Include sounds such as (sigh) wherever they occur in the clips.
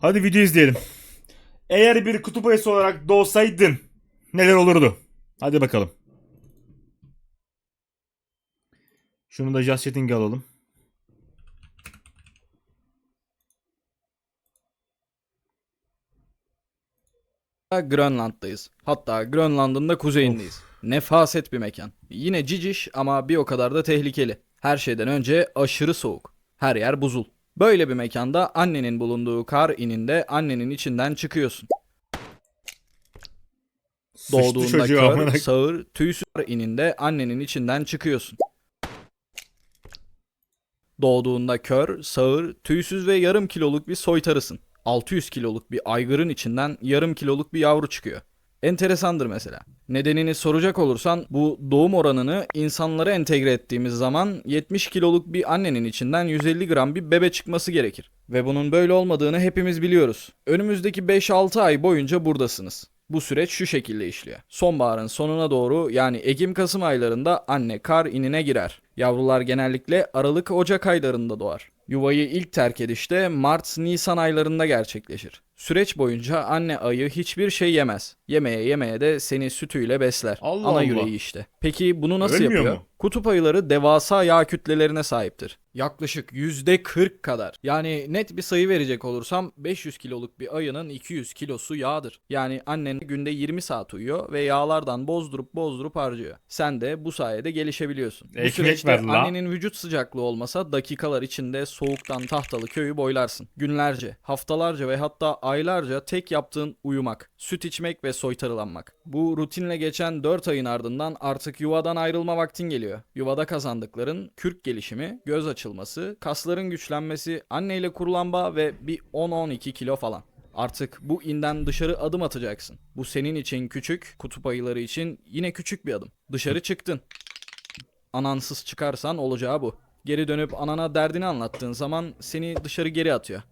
Hadi video izleyelim. Eğer bir kutup ayısı olarak doğsaydın neler olurdu? Hadi bakalım. Şunu da Just Chatting'e alalım. Grönland'dayız. Hatta Grönland'ın da kuzeyindeyiz. Nefaset bir mekan. Yine ciciş ama bir o kadar da tehlikeli. Her şeyden önce aşırı soğuk. Her yer buzul. Böyle bir mekanda annenin bulunduğu kar ininde annenin içinden çıkıyorsun. Sıçtı Doğduğunda çocuğu amına. kör, sağır, tüysüz kar ininde annenin içinden çıkıyorsun. Doğduğunda kör, sağır, tüysüz ve yarım kiloluk bir soytarısın. 600 kiloluk bir aygırın içinden yarım kiloluk bir yavru çıkıyor. Enteresandır mesela. Nedenini soracak olursan bu doğum oranını insanlara entegre ettiğimiz zaman 70 kiloluk bir annenin içinden 150 gram bir bebe çıkması gerekir. Ve bunun böyle olmadığını hepimiz biliyoruz. Önümüzdeki 5-6 ay boyunca buradasınız. Bu süreç şu şekilde işliyor. Sonbaharın sonuna doğru yani Ekim-Kasım aylarında anne kar inine girer. Yavrular genellikle Aralık-Ocak aylarında doğar. Yuvayı ilk terk edişte Mart-Nisan aylarında gerçekleşir. Süreç boyunca anne ayı hiçbir şey yemez. Yemeye yemeye de seni sütüyle besler. Allah Ana Allah. yüreği işte. Peki bunu nasıl Ölmüyor yapıyor? mu? Kutup ayıları devasa yağ kütlelerine sahiptir. Yaklaşık %40 kadar. Yani net bir sayı verecek olursam 500 kiloluk bir ayının 200 kilosu yağdır. Yani annen günde 20 saat uyuyor ve yağlardan bozdurup bozdurup harcıyor. Sen de bu sayede gelişebiliyorsun. Bu Ekmek süreçte ver la. annenin vücut sıcaklığı olmasa dakikalar içinde soğuktan tahtalı köyü boylarsın. Günlerce, haftalarca ve hatta aylarca tek yaptığın uyumak, süt içmek ve soytarılanmak. Bu rutinle geçen 4 ayın ardından artık yuvadan ayrılma vaktin geliyor. Yuvada kazandıkların kürk gelişimi, göz açılması, kasların güçlenmesi, anneyle kurulan bağ ve bir 10-12 kilo falan. Artık bu inden dışarı adım atacaksın. Bu senin için küçük, kutup ayıları için yine küçük bir adım. Dışarı çıktın. Anansız çıkarsan olacağı bu. Geri dönüp anana derdini anlattığın zaman seni dışarı geri atıyor.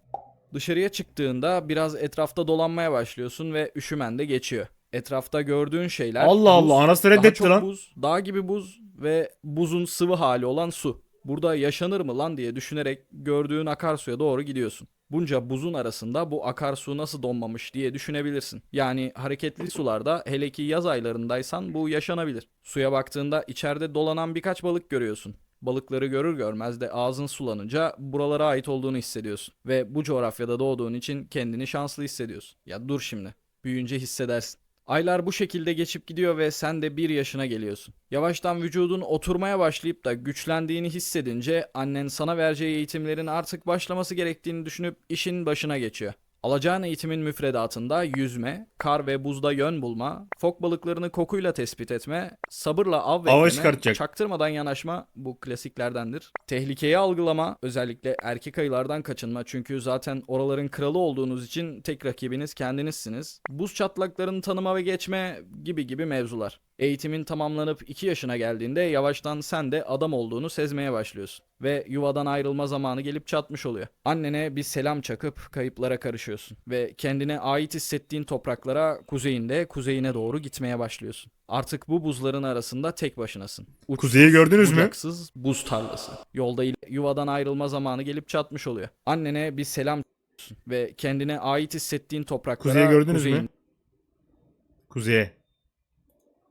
Dışarıya çıktığında biraz etrafta dolanmaya başlıyorsun ve üşümen de geçiyor. Etrafta gördüğün şeyler Allah Allah, buz, anası reddetti lan. buz, dağ gibi buz ve buzun sıvı hali olan su. Burada yaşanır mı lan diye düşünerek gördüğün akarsuya doğru gidiyorsun. Bunca buzun arasında bu akarsu nasıl donmamış diye düşünebilirsin. Yani hareketli sularda hele ki yaz aylarındaysan bu yaşanabilir. Suya baktığında içeride dolanan birkaç balık görüyorsun. Balıkları görür görmez de ağzın sulanınca buralara ait olduğunu hissediyorsun. Ve bu coğrafyada doğduğun için kendini şanslı hissediyorsun. Ya dur şimdi. Büyüyünce hissedersin. Aylar bu şekilde geçip gidiyor ve sen de bir yaşına geliyorsun. Yavaştan vücudun oturmaya başlayıp da güçlendiğini hissedince annen sana vereceği eğitimlerin artık başlaması gerektiğini düşünüp işin başına geçiyor. Alacağın eğitimin müfredatında yüzme, kar ve buzda yön bulma, fok balıklarını kokuyla tespit etme, sabırla av Ava bekleme, çıkartacak. çaktırmadan yanaşma bu klasiklerdendir. Tehlikeyi algılama, özellikle erkek ayılardan kaçınma çünkü zaten oraların kralı olduğunuz için tek rakibiniz kendinizsiniz. Buz çatlaklarını tanıma ve geçme gibi gibi mevzular. Eğitimin tamamlanıp 2 yaşına geldiğinde yavaştan sen de adam olduğunu sezmeye başlıyorsun. Ve yuvadan ayrılma zamanı gelip çatmış oluyor. Annene bir selam çakıp kayıplara karışıyorsun. Ve kendine ait hissettiğin topraklara kuzeyinde kuzeyine doğru gitmeye başlıyorsun. Artık bu buzların arasında tek başınasın. Uçsuz, Kuzeyi gördünüz mü? bucaksız buz tarlası. Yolda ile- yuvadan ayrılma zamanı gelip çatmış oluyor. Annene bir selam çakıyorsun ve kendine ait hissettiğin topraklara Kuzeyi gördünüz mü? Kuzeye.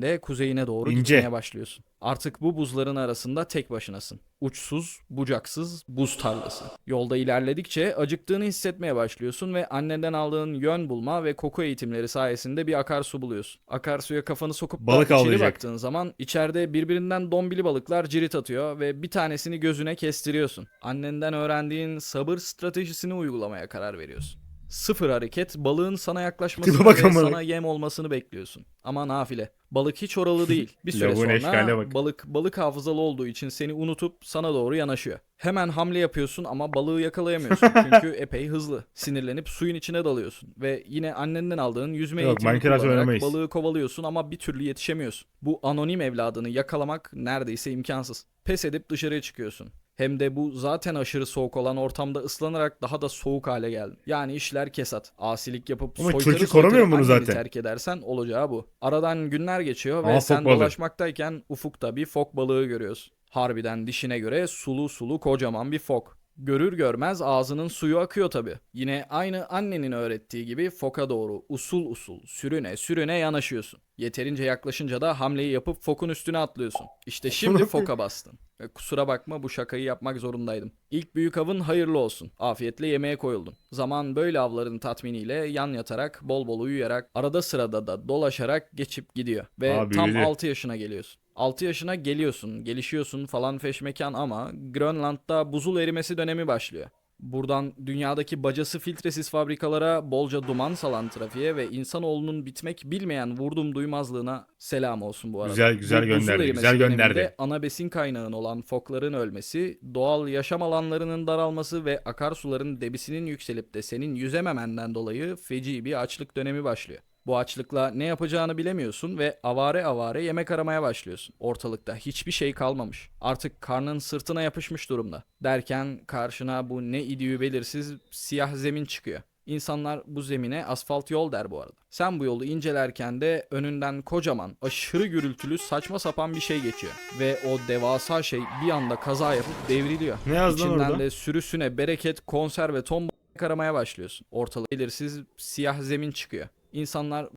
De kuzeyine doğru İnce. gitmeye başlıyorsun. Artık bu buzların arasında tek başınasın. Uçsuz, bucaksız buz tarlası. Yolda ilerledikçe acıktığını hissetmeye başlıyorsun ve annenden aldığın yön bulma ve koku eğitimleri sayesinde bir akarsu buluyorsun. Akarsuya kafanı sokup da Balık içeri avlayacak. baktığın zaman içeride birbirinden dombili balıklar cirit atıyor ve bir tanesini gözüne kestiriyorsun. Annenden öğrendiğin sabır stratejisini uygulamaya karar veriyorsun. Sıfır hareket balığın sana yaklaşmasını (laughs) ve sana yem olmasını bekliyorsun. Ama nafile. Balık hiç oralı (laughs) değil. Bir süre sonra balık balık hafızalı olduğu için seni unutup sana doğru yanaşıyor. Hemen hamle yapıyorsun ama balığı yakalayamıyorsun (laughs) çünkü epey hızlı. Sinirlenip suyun içine dalıyorsun ve yine annenden aldığın yüzme Yok, eğitimi kullanarak oynamayız. balığı kovalıyorsun ama bir türlü yetişemiyorsun. Bu anonim evladını yakalamak neredeyse imkansız. Pes edip dışarıya çıkıyorsun. Hem de bu zaten aşırı soğuk olan ortamda ıslanarak daha da soğuk hale geldi. Yani işler kesat. Asilik yapıp Ama soytarı soytarı mu bunu anneni zaten? terk edersen olacağı bu. Aradan günler geçiyor ve Aa, sen balığı. dolaşmaktayken ufukta bir fok balığı görüyorsun. Harbiden dişine göre sulu sulu kocaman bir fok. Görür görmez ağzının suyu akıyor tabi. Yine aynı annenin öğrettiği gibi foka doğru usul usul sürüne sürüne yanaşıyorsun. Yeterince yaklaşınca da hamleyi yapıp fokun üstüne atlıyorsun. İşte (laughs) şimdi foka bastın. Kusura bakma bu şakayı yapmak zorundaydım. İlk büyük avın hayırlı olsun. Afiyetle yemeğe koyuldun. Zaman böyle avların tatminiyle yan yatarak, bol bol uyuyarak, arada sırada da dolaşarak geçip gidiyor. Ve Aa, tam büyüdü. 6 yaşına geliyorsun. 6 yaşına geliyorsun, gelişiyorsun falan feşmekan ama Grönland'da buzul erimesi dönemi başlıyor. Buradan dünyadaki bacası filtresiz fabrikalara, bolca duman salan trafiğe ve insanoğlunun bitmek bilmeyen vurdum duymazlığına selam olsun bu arada. Güzel, güzel Bu buzul gönderdi, güzel gönderdi. ana besin kaynağın olan fokların ölmesi, doğal yaşam alanlarının daralması ve akarsuların debisinin yükselip de senin yüzememenden dolayı feci bir açlık dönemi başlıyor. Bu açlıkla ne yapacağını bilemiyorsun ve avare avare yemek aramaya başlıyorsun. Ortalıkta hiçbir şey kalmamış. Artık karnın sırtına yapışmış durumda. Derken karşına bu ne idüğü belirsiz siyah zemin çıkıyor. İnsanlar bu zemine asfalt yol der bu arada. Sen bu yolu incelerken de önünden kocaman, aşırı gürültülü, saçma sapan bir şey geçiyor. Ve o devasa şey bir anda kaza yapıp devriliyor. Ne yazdın İçinden orada? de sürüsüne bereket, konserve, ton balık aramaya başlıyorsun. Ortalık belirsiz siyah zemin çıkıyor. İnsanlar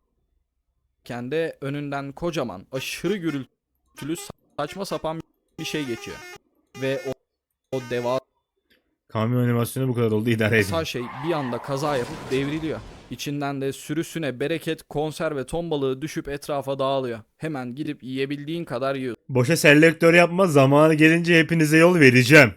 kendi önünden kocaman, aşırı gürültülü, saçma sapan bir şey geçiyor. Ve o, o devasa Kamyon animasyonu bu kadar oldu idare edin. Sağ şey bir anda kaza yapıp devriliyor. İçinden de sürüsüne bereket, konserve, ton balığı düşüp etrafa dağılıyor. Hemen gidip yiyebildiğin kadar Boşa selektör yapma zamanı gelince hepinize yol vereceğim.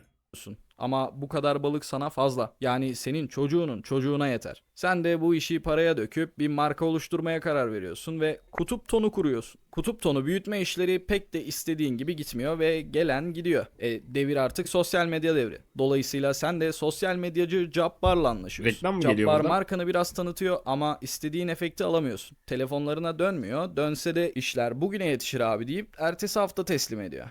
Ama bu kadar balık sana fazla. Yani senin çocuğunun çocuğuna yeter. Sen de bu işi paraya döküp bir marka oluşturmaya karar veriyorsun ve kutup tonu kuruyorsun. Kutup tonu büyütme işleri pek de istediğin gibi gitmiyor ve gelen gidiyor. E, devir artık sosyal medya devri. Dolayısıyla sen de sosyal medyacı Jabbar'la anlaşıyorsun. Reklam mı geliyor buradan? markanı biraz tanıtıyor ama istediğin efekti alamıyorsun. Telefonlarına dönmüyor. Dönse de işler bugüne yetişir abi deyip ertesi hafta teslim ediyor.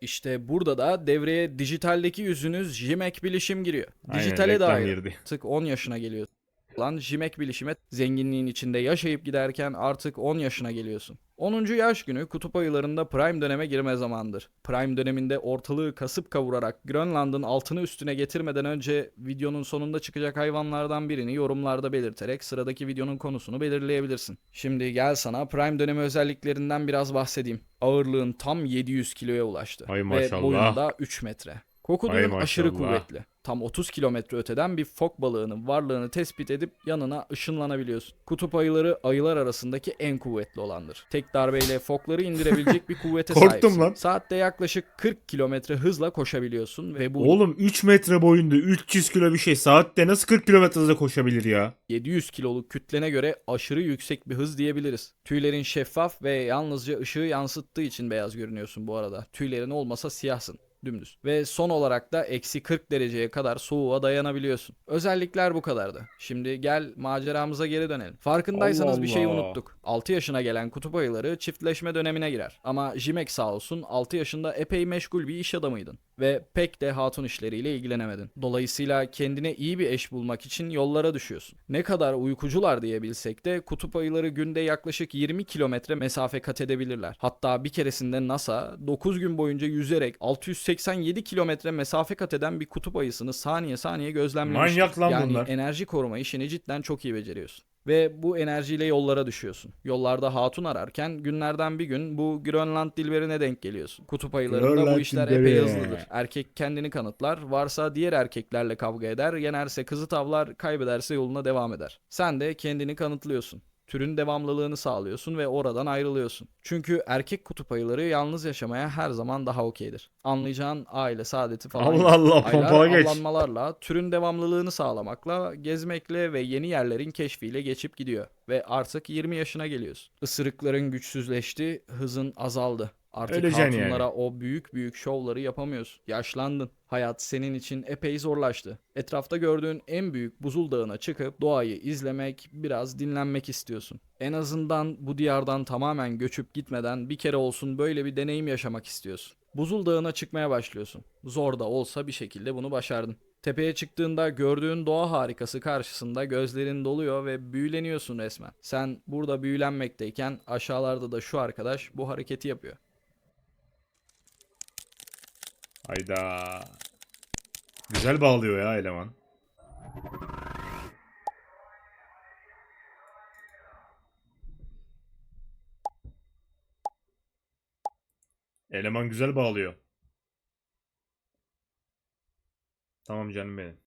İşte burada da devreye dijitaldeki yüzünüz Jimek Bilişim giriyor. Aynen, Dijitale reklam dair girdi. artık 10 yaşına geliyorsun. Lan Jimek Bilişim'e zenginliğin içinde yaşayıp giderken artık 10 yaşına geliyorsun. 10. yaş günü kutup ayılarında prime döneme girme zamandır. Prime döneminde ortalığı kasıp kavurarak Grönland'ın altını üstüne getirmeden önce videonun sonunda çıkacak hayvanlardan birini yorumlarda belirterek sıradaki videonun konusunu belirleyebilirsin. Şimdi gel sana prime dönemi özelliklerinden biraz bahsedeyim. Ağırlığın tam 700 kiloya ulaştı. Ay Ve maşallah. boyunda 3 metre. Koku Ay duyun aşırı maşallah. kuvvetli. Tam 30 kilometre öteden bir fok balığının varlığını tespit edip yanına ışınlanabiliyorsun. Kutup ayıları ayılar arasındaki en kuvvetli olandır. Tek darbeyle fokları indirebilecek bir kuvvete (laughs) Korktum sahipsin. lan. Saatte yaklaşık 40 kilometre hızla koşabiliyorsun ve bu Oğlum 3 metre boyunda 300 kilo bir şey saatte nasıl 40 kilometre hızla koşabilir ya? 700 kiloluk kütlene göre aşırı yüksek bir hız diyebiliriz. Tüylerin şeffaf ve yalnızca ışığı yansıttığı için beyaz görünüyorsun bu arada. Tüylerin olmasa siyahsın. Dümdüz. Ve son olarak da eksi 40 dereceye kadar soğuğa dayanabiliyorsun. Özellikler bu kadardı. Şimdi gel maceramıza geri dönelim. Farkındaysanız Allah bir şeyi Allah. unuttuk. 6 yaşına gelen kutup ayıları çiftleşme dönemine girer. Ama Jimek sağ olsun 6 yaşında epey meşgul bir iş adamıydın. Ve pek de hatun işleriyle ilgilenemedin. Dolayısıyla kendine iyi bir eş bulmak için yollara düşüyorsun. Ne kadar uykucular diyebilsek de kutup ayıları günde yaklaşık 20 kilometre mesafe kat edebilirler. Hatta bir keresinde NASA 9 gün boyunca yüzerek 687 kilometre mesafe kat eden bir kutup ayısını saniye saniye gözlemlemiştir. Manyak lan yani bunlar. enerji koruma işini cidden çok iyi beceriyorsun. Ve bu enerjiyle yollara düşüyorsun. Yollarda hatun ararken günlerden bir gün bu Grönland dilberine denk geliyorsun. Kutup ayılarında bu Grönland işler dilberi. epey hızlıdır. Erkek kendini kanıtlar, varsa diğer erkeklerle kavga eder, yenerse kızı tavlar, kaybederse yoluna devam eder. Sen de kendini kanıtlıyorsun. Türün devamlılığını sağlıyorsun ve oradan ayrılıyorsun. Çünkü erkek kutup ayıları yalnız yaşamaya her zaman daha okeydir. Anlayacağın aile saadeti falan. Allah. Allah, Aylar pompağa geç. avlanmalarla, türün devamlılığını sağlamakla, gezmekle ve yeni yerlerin keşfiyle geçip gidiyor. Ve artık 20 yaşına geliyorsun. Isırıkların güçsüzleşti, hızın azaldı. Artık Öleceksin hatunlara o büyük büyük şovları yapamıyorsun. Yaşlandın. Hayat senin için epey zorlaştı. Etrafta gördüğün en büyük buzul dağına çıkıp doğayı izlemek, biraz dinlenmek istiyorsun. En azından bu diyardan tamamen göçüp gitmeden bir kere olsun böyle bir deneyim yaşamak istiyorsun. Buzul dağına çıkmaya başlıyorsun. Zor da olsa bir şekilde bunu başardın. Tepeye çıktığında gördüğün doğa harikası karşısında gözlerin doluyor ve büyüleniyorsun resmen. Sen burada büyülenmekteyken aşağılarda da şu arkadaş bu hareketi yapıyor. Hayda. Güzel bağlıyor ya eleman. Eleman güzel bağlıyor. Tamam canım benim.